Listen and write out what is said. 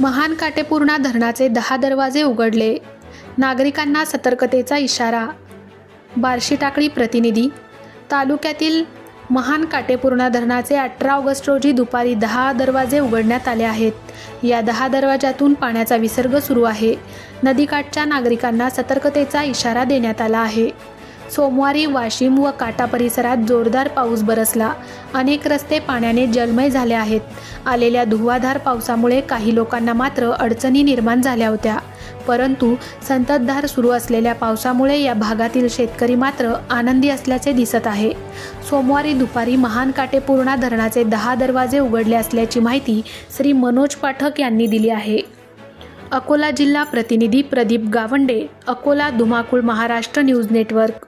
महान काटेपूर्णा धरणाचे दहा दरवाजे उघडले. नागरिकांना सतर्कतेचा इशारा. बार्शी टाकळी प्रतिनिधी. तालुक्यातील महान काटेपूर्णा धरणाचे अठरा ऑगस्ट रोजी दुपारी दहा दरवाजे उघडण्यात आले आहेत. या दहा दरवाजातून पाण्याचा विसर्ग सुरू आहे. नदीकाठच्या नागरिकांना सतर्कतेचा इशारा देण्यात आला आहे. सोमवारी वाशिम व काटा परिसरात जोरदार पाऊस बरसला. अनेक रस्ते पाण्याने जलमय झाले आहेत. आलेल्या धुवाधार पावसामुळे काही लोकांना मात्र अडचणी निर्माण झाल्या होत्या. परंतु संततधार सुरू असलेल्या पावसामुळे या भागातील शेतकरी मात्र आनंदी असल्याचे दिसत आहे. सोमवारी दुपारी महान काटेपूर्णा धरणाचे दहा दरवाजे उघडले असल्याची माहिती श्री मनोज पाठक यांनी दिली आहे. अकोला जिल्हा प्रतिनिधी प्रदीप गावंडे अकोला धुमाकूळ महाराष्ट्र न्यूज नेटवर्क.